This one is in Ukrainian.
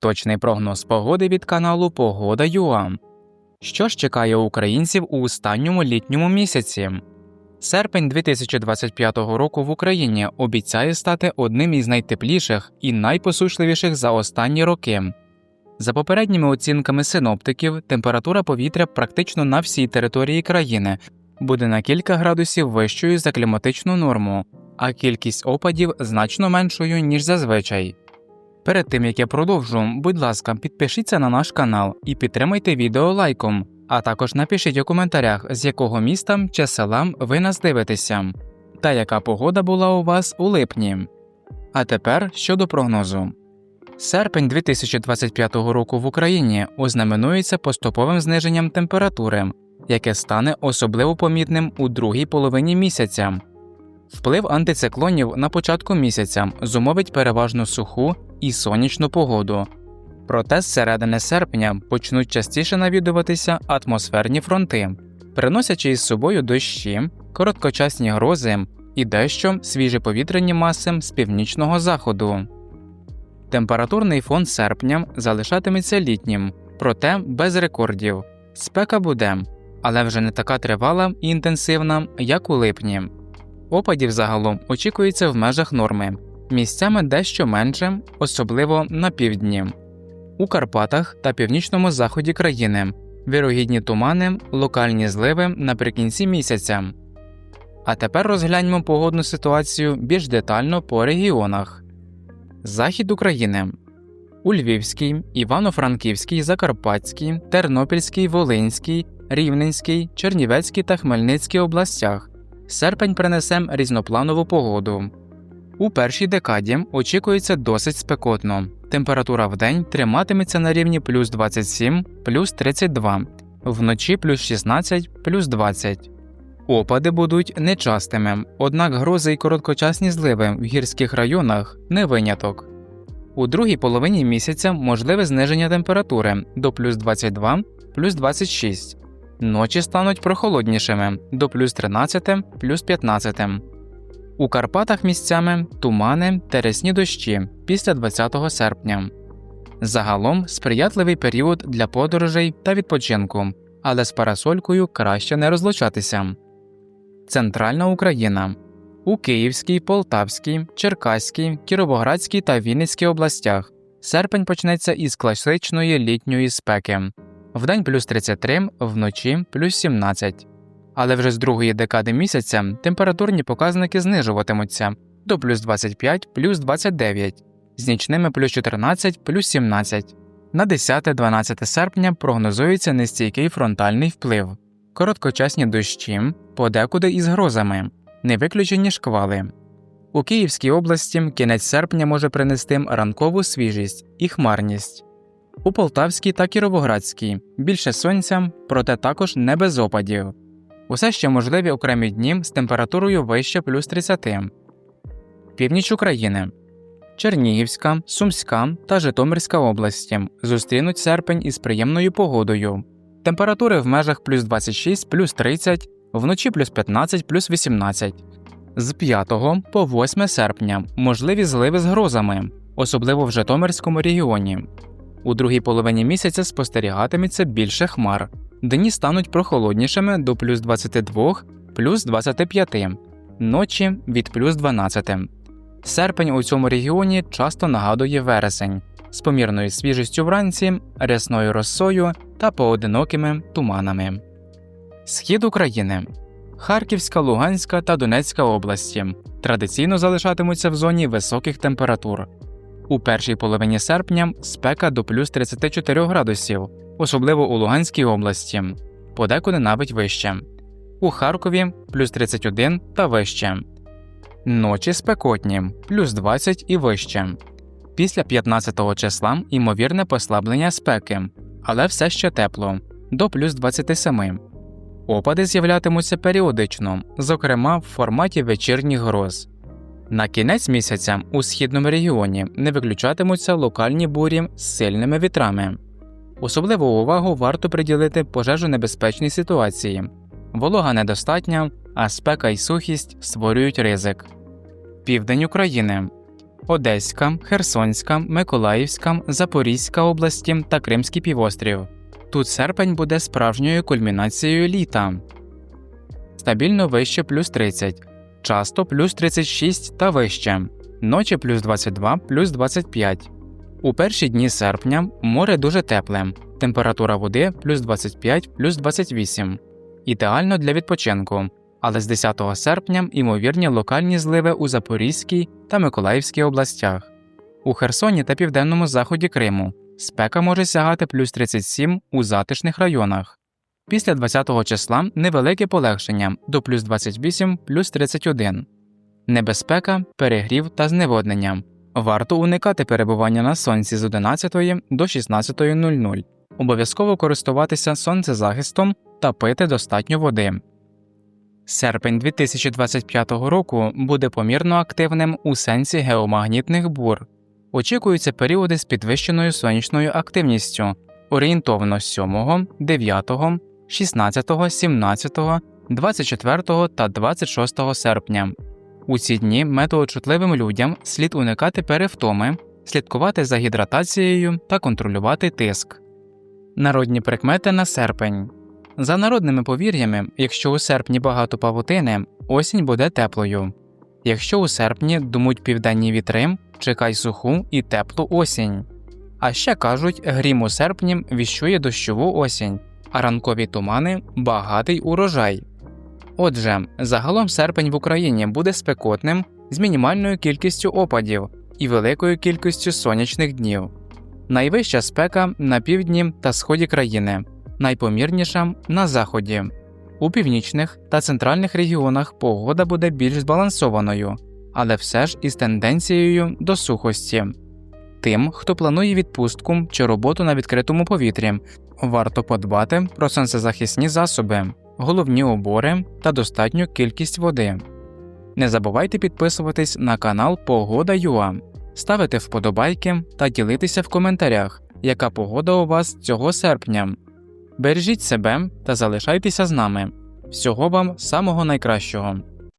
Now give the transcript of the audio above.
Точний прогноз погоди від каналу Погода.ua. Що ж чекає українців у останньому літньому місяці? Серпень 2025 року в Україні обіцяє стати одним із найтепліших і найпосушливіших за останні роки. За попередніми оцінками синоптиків, температура повітря практично на всій території країни буде на кілька градусів вищою за кліматичну норму, а кількість опадів значно меншою, ніж зазвичай. Перед тим як я продовжу, будь ласка, підпишіться на наш канал і підтримайте відео лайком, а також напишіть у коментарях, з якого міста чи села ви нас дивитеся, та яка погода була у вас у липні. А тепер щодо прогнозу. Серпень 2025 року в Україні ознаменується поступовим зниженням температури, яке стане особливо помітним у другій половині місяця. Вплив антициклонів на початку місяця зумовить переважно суху і сонячну погоду. Проте з середини серпня почнуть частіше навідуватися атмосферні фронти, приносячи із собою дощі, короткочасні грози і дещо свіжі повітряні маси з північного заходу. Температурний фон серпня залишатиметься літнім, проте без рекордів. Спека буде, але вже не така тривала і інтенсивна, як у липні. Опадів загалом очікується в межах норми, місцями дещо менше, особливо на півдні. У Карпатах та північному заході країни вірогідні тумани, локальні зливи наприкінці місяця. А тепер розгляньмо погодну ситуацію більш детально по регіонах. Захід України у Львівській, Івано-Франківській, Закарпатській, Тернопільській, Волинській, Рівненській, Чернівецькій та Хмельницькій областях серпень принесе різнопланову погоду. У першій декаді очікується досить спекотно. Температура в день триматиметься на рівні плюс 27, плюс 32, вночі плюс 16, плюс 20. Опади будуть нечастими, однак грози й короткочасні зливи в гірських районах не виняток. У другій половині місяця можливе зниження температури до плюс 22, плюс 26. Ночі стануть прохолоднішими до плюс 13, плюс 15. У Карпатах місцями тумани та рясні дощі після 20 серпня. Загалом сприятливий період для подорожей та відпочинку, але з парасолькою краще не розлучатися. Центральна Україна у Київській, Полтавській, Черкаській, Кіровоградській та Вінницькій областях. Серпень почнеться із класичної літньої спеки вдень плюс 33, вночі плюс 17. Але вже з другої декади місяця температурні показники знижуватимуться до плюс 25 плюс 29, з нічними плюс 14 плюс 17. На 10-12 серпня прогнозується нестійкий фронтальний вплив, короткочасні дощі, подекуди із грозами, не виключені шквали. У Київській області кінець серпня може принести ранкову свіжість і хмарність. У Полтавській та Кіровоградській більше сонця, проте також не без опадів. Усе ще можливі окремі дні з температурою вище плюс 30. Північ України Чернігівська, Сумська та Житомирська області зустрінуть серпень із приємною погодою. Температури в межах плюс 26 плюс 30, вночі плюс 15 плюс 18. З 5 по 8 серпня можливі зливи з грозами, особливо в Житомирському регіоні. У другій половині місяця спостерігатиметься більше хмар. Дні стануть прохолоднішими до плюс 22, плюс 25, ночі від плюс 12. Серпень у цьому регіоні часто нагадує вересень з помірною свіжістю вранці, рясною росою та поодинокими туманами. Схід України Харківська, Луганська та Донецька області традиційно залишатимуться в зоні високих температур. У першій половині серпня спека до плюс 34 градусів, особливо у Луганській області, подекуди навіть вище, у Харкові плюс 31 та вище, ночі спекотні плюс 20 і вище. Після 15 числа ймовірне послаблення спеки, але все ще тепло до плюс 27. Опади з'являтимуться періодично, зокрема в форматі вечірніх гроз. На кінець місяця у східному регіоні не виключатимуться локальні бурі з сильними вітрами. Особливу увагу варто приділити пожежонебезпечній ситуації. Волога недостатня, а спека й сухість створюють ризик. Південь України Одеська, Херсонська, Миколаївська, Запорізька області та Кримський півострів. Тут серпень буде справжньою кульмінацією літа. Стабільно вище плюс 30, часто плюс 36 та вище, ночі плюс 22, плюс 25. У перші дні серпня море дуже тепле, температура води плюс 25, плюс 28. Ідеально для відпочинку, але з 10 серпня ймовірні локальні зливи у Запорізькій та Миколаївській областях. У Херсоні та південному заході Криму спека може сягати плюс 37 у затишних районах. Після 20 числа невелике полегшення до плюс 28 плюс 31. Небезпека, перегрів та зневоднення. Варто уникати перебування на сонці з 11 до 16.00. Обов'язково користуватися сонцезахистом та пити достатньо води. Серпень 2025 року буде помірно активним у сенсі геомагнітних бур. Очікуються періоди з підвищеною сонячною активністю орієнтовно 7, 9, 16, 17, 24 та 26 серпня. У ці дні метеочутливим людям слід уникати перевтоми, слідкувати за гідратацією та контролювати тиск. Народні прикмети на серпень. За народними повір'ями, якщо у серпні багато павутини, осінь буде теплою. Якщо у серпні думуть південні вітри, чекай суху і теплу осінь. А ще кажуть, грім у серпні віщує дощову осінь, а ранкові тумани багатий урожай. Отже, загалом серпень в Україні буде спекотним з мінімальною кількістю опадів і великою кількістю сонячних днів. Найвища спека на півдні та сході країни, найпомірніша на заході. У північних та центральних регіонах погода буде більш збалансованою, але все ж із тенденцією до сухості. Тим, хто планує відпустку чи роботу на відкритому повітрі, варто подбати про сонцезахисні засоби, головні обори та достатню кількість води. Не забувайте підписуватись на канал Погода.ua, ставити вподобайки та ділитися в коментарях, яка погода у вас цього серпня. Бережіть себе та залишайтеся з нами. Всього вам самого найкращого!